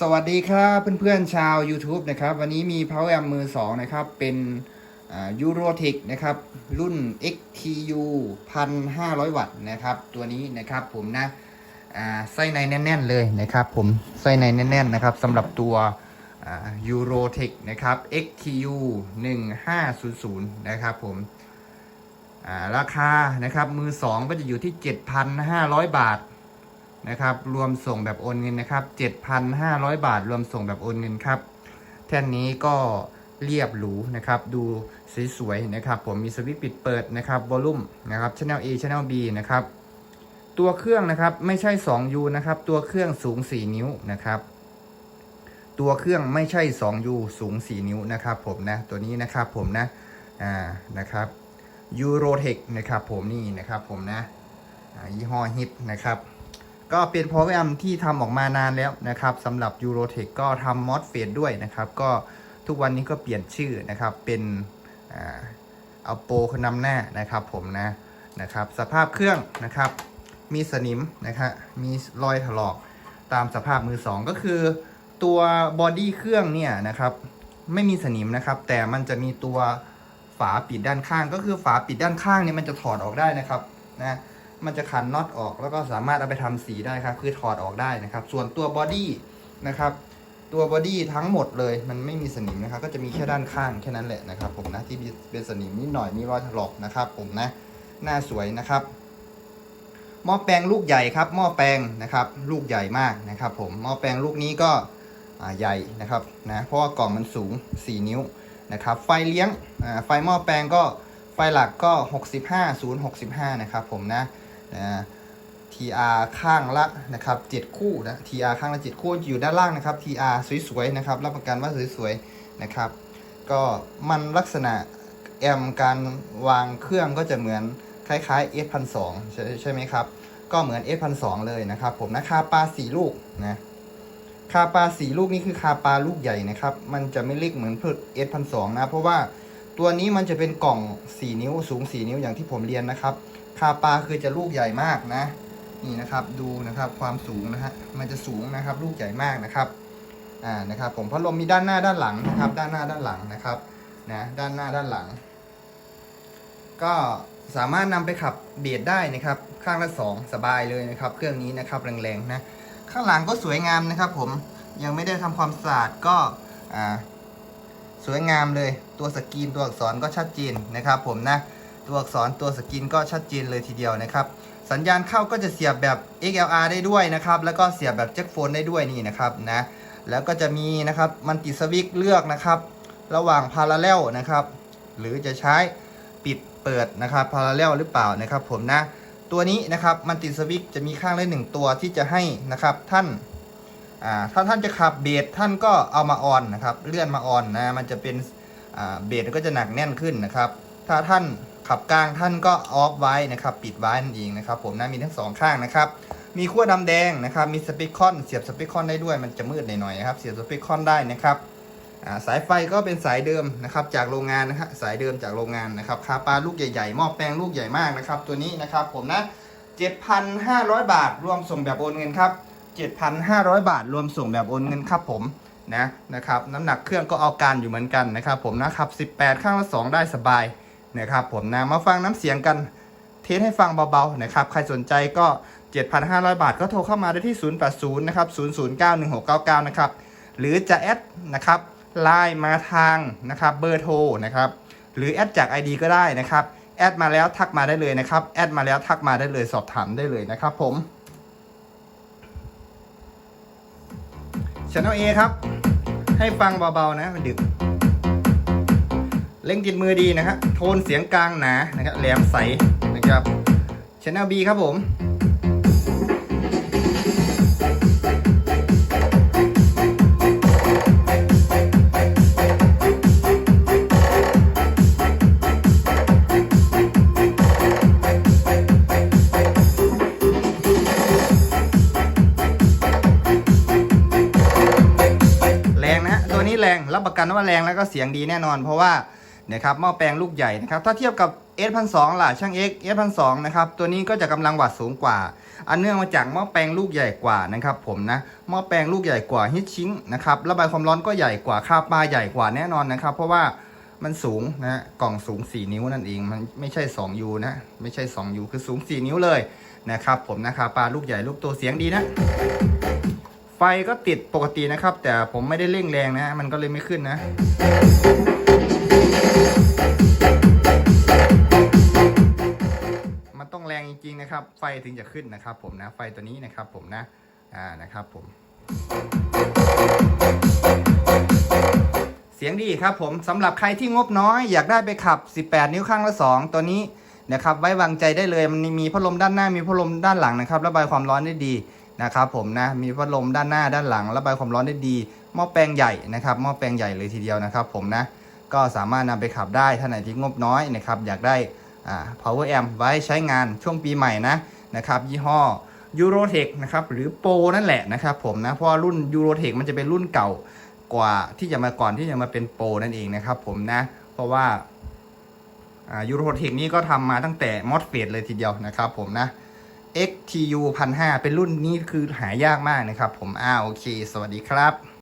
สวัสดีครับเพื่อนๆชาว YouTube นะครับวันนี้มี Power Amp มือ2นะครับ เป็นยูโรเทคนะครับ รุ่น XTU 1,500 วัตต์นะครับ ตัวนี้นะครับผมนะไส้ในแน่น ๆ เลยนะครับ ผมไส้ในแน่น ๆ นะครับสำหรับตัวยูโรเทคนะครับ XTU 1500 นะครับผมราคานะครับมือ2ก็จะอยู่ที่ 7,500 บาท นะครับรวมส่งแบบโอนเงินนะครับ7,500 บาท รวมส่งแบบโอนเงินครับแท่นนี้ก็เรียบหรูนะครับ ดูสวยๆนะครับ ผมมีสวิตช์ปิดเปิดนะครับวอลลุ่มนะครับ Channel A Channel B นะครับ ตัวเครื่องนะครับไม่ใช่ 2U นะครับ ตัวเครื่องสูง 4 นิ้วนะครับ ตัวเครื่องไม่ใช่ 2U สูง 4 นิ้วนะครับ ผมนะตัวนี้นะครับผมนะอ่านะครับ Eurotech นะครับ ผมนี่นะครับ ผมนะยี่ห้อฮิตนะครับ ก็เป็น Power Amp ที่ทำออกมานานแล้วนะครับสำหรับ Eurotech ก็ทำ MOSFET ด้วยนะครับ ก็ทุกวันนี้ก็เปลี่ยนชื่อนะครับเป็นอ่าเอาโปรคือนำหน้านะครับผมนะนะครับ สภาพเครื่องนะครับ มีสนิมนะครับมีรอยถลอกตามสภาพมือสองก็คือตัวบอดี้เครื่องเนี่ยนะครับไม่มีสนิมนะครับ แต่มันจะมีตัวฝาปิดด้านข้าง ก็คือฝาปิดด้านข้างเนี่ยมันจะถอดออกได้นะครับนะ มันจะขันน็อตออก แล้วก็สามารถเอาไปทำสีได้ครับ คือถอดออกได้นะครับ ส่วนตัวบอดี้นะครับตัวบอดี้ทั้งหมดเลยมันไม่มีสนิมนะครับ ก็จะมีแค่ด้านข้างแค่นั้นแหละนะครับ ผมนะที่เป็นสนิมนิดหน่อยมีรอยถลอกนะครับ ผมนะหน้าสวยนะครับหม้อแปลงลูกใหญ่ครับหม้อแปลงนะครับ ลูกใหญ่มากนะครับ ผมหม้อแปลงลูกนี้ก็ใหญ่นะครับนะเพราะว่ากล่องมันสูง 4 นิ้วนะครับ ไฟเลี้ยงไฟหม้อแปลงก็ไฟหลักก็ 65 0 65 นะครับ ผมนะ นะ TR ข้างละนะครับ7คู่นะ TR ข้างละ7คู่อยู่ด้านล่างนะครับ TR สวยๆนะครับรับประกันว่าสวยๆนะครับ ก็มันลักษณะแอมการวางเครื่องก็จะเหมือนคล้ายๆ F1200 ใช่ใช่ไหมครับ ก็เหมือน F1200 เลยนะครับผมนะคาปลา4ลูกนะคาปลา4ลูกนี่คือคาปลาลูกใหญ่นะครับ มันจะไม่เล็กเหมือนพืช F1200 นะ เพราะว่าตัวนี้มันจะเป็นกล่อง 4 นิ้วสูง 4 นิ้วอย่างที่ผมเรียนนะครับ คาปลาคือจะลูกใหญ่มากนะ นี่นะครับดูนะครับความสูงนะฮะมันจะสูงนะครับ ลูกใหญ่มากนะครับอ่านะครับ ผมพัดลมมีด้านหน้าด้านหลังนะครับ ด้านหน้าด้านหลังนะครับนะด้านหน้าด้านหลัง ก็สามารถนำไปขับเบียดได้นะครับ ข้างละสองสบายเลยนะครับ เครื่องนี้นะครับแรงๆนะข้างหลังก็สวยงามนะครับ ผมยังไม่ได้ทำความสะอาดก็อ่าสวยงามเลยตัวสกรีนตัวอักษรก็ชัดเจนนะครับ ผมนะ ตัวอักษรตัวสกรีนก็ชัดเจนเลยทีเดียวนะครับ สัญญาณเข้าก็จะเสียบแบบ XLR ได้ด้วยนะครับ แล้วก็เสียบแบบแจ็คโฟนได้ด้วยนี่นะครับนะ แล้วก็จะมีนะครับมันติสวิกเลือกนะครับ ระหว่างพาราเรลนะครับ หรือจะใช้ปิดเปิดนะครับพาราเรลหรือเปล่านะครับผมนะ ตัวนี้นะครับมันติสวิกจะมีข้างละหนึ่งตัวที่จะให้นะครับท่านถ้าท่านจะขับเบสท่านก็เอามาออนนะครับ เลื่อนมาออนนะ มันจะเป็นเบสก็จะหนักแน่นขึ้นนะครับ ถ้าท่านขับกลางท่านก็ออฟไว้นะครับปิดไว้นั่นเองนะครับ ผมนะมีทั้งสองข้างนะครับมีขั้วดำแดงนะครับมีสปีคอนเสียบสปีคอนได้ด้วยมันจะมืดหน่อยๆนะครับเสียบสปีคอนได้นะครับสายไฟก็เป็นสายเดิมนะครับจากโรงงานนะฮะสายเดิมจากโรงงานนะครับคาปาลูกใหญ่ๆหม้อแปลงลูกใหญ่มากนะครับ ตัวนี้นะครับผมนะ 7,500 บาท รวมส่งแบบโอนเงินครับ 7,500 บาท รวมส่งแบบโอนเงินครับผมนะนะครับน้ำหนักเครื่องก็เอาการอยู่เหมือนกันนะครับผมนะครับ 18 ข้างละ 2 ได้สบาย นะครับผมนะมาฟังน้ำเสียงกันเทสให้ฟังเบาๆนะครับใครสนใจก็ 7,500 บาทก็โทรเข้ามาได้ที่ 080 นะครับ 0091699 นะครับ หรือจะแอดนะครับไลน์มาทางนะครับเบอร์โทรนะครับหรือแอดจาก ID ก็ได้นะครับแอดมาแล้วทักมาได้เลยนะครับแอดมาแล้วทักมาได้เลยสอบถามได้เลยนะครับผม Channel A ครับ ให้ฟังเบาๆนะดึก เล่งจิตมือดีนะฮะโทนเสียงกลางหนานะครับแหลมใสนะครับ Channel B ครับผมแรงนะฮะตัวนี้แรงรับประกันว่าแรงแล้วก็เสียงดีแน่นอน เพราะว่า นะครับหม้อแปลงลูกใหญ่นะครับถ้าเทียบกับ S 1 2 0ล่ะช่าง X S 1 2 0นะครับตัวนี้ก็จะกำลังวัตต์สูงกว่า อันเนื่องมาจากหม้อแปลงลูกใหญ่กว่านะครับผมนะหม้อแปลงลูกใหญ่กว่าฮิตชิงนะครับระบายความร้อนก็ใหญ่กว่าค่าปลาใหญ่กว่าแน่นอนนะครับ เพราะว่ามันสูงนะกล่องสูง 4 นิ้วนั่นเอง มันไม่ใช่ 2U นะไม่ใช่ 2U คือสูง 4 นิ้วเลยนะครับผมนะครับปลาลูกใหญ่ลูกโตเสียงดีนะ ไฟก็ติดปกตินะครับ แต่ผมไม่ได้เร่งแรงนะ มันก็เลยไม่ขึ้นนะ รงจริงๆนะครับ ไฟถึงจะขึ้นนะครับ ผมนะ ไฟตัวนี้นะครับ ผมนะ อ่า นะครับผม เสียงดีครับผมสำหรับใครที่งบน้อยอยากได้ไปขับ 18 นิ้วข้างละ 2 ตัวนี้นะครับ ไว้วางใจได้เลย มันมีพัดลมด้านหน้า มีพัดลมด้านหลังนะครับ ระบายความร้อนได้ดีนะครับผมนะ มีพัดลมด้านหน้าด้านหลัง ระบายความร้อนได้ดี หม้อแปลงใหญ่นะครับ หม้อแปลงใหญ่เลยทีเดียวนะครับ ผมนะ ก็สามารถนำไปขับได้ท่านไหนที่งบน้อยนะครับ อยากได้ power amp ไว้ใช้งานช่วงปีใหม่นะนะครับยี่ห้อ Eurotech นะครับหรือโปนั่นแหละนะครับผมนะเพราะรุ่น Eurotech มันจะเป็นรุ่นเก่ากว่าที่จะมาก่อนที่จะมาเป็นโปนั่นเองนะครับผมนะเพราะว่าอ่า Eurotech นี่ก็ทำมาตั้งแต่ MOSFET เลยทีเดียวนะครับผมนะ XTU 1,500เป็นรุ่นนี้คือหายากมากนะครับผม อ่าโอเค สวัสดีครับ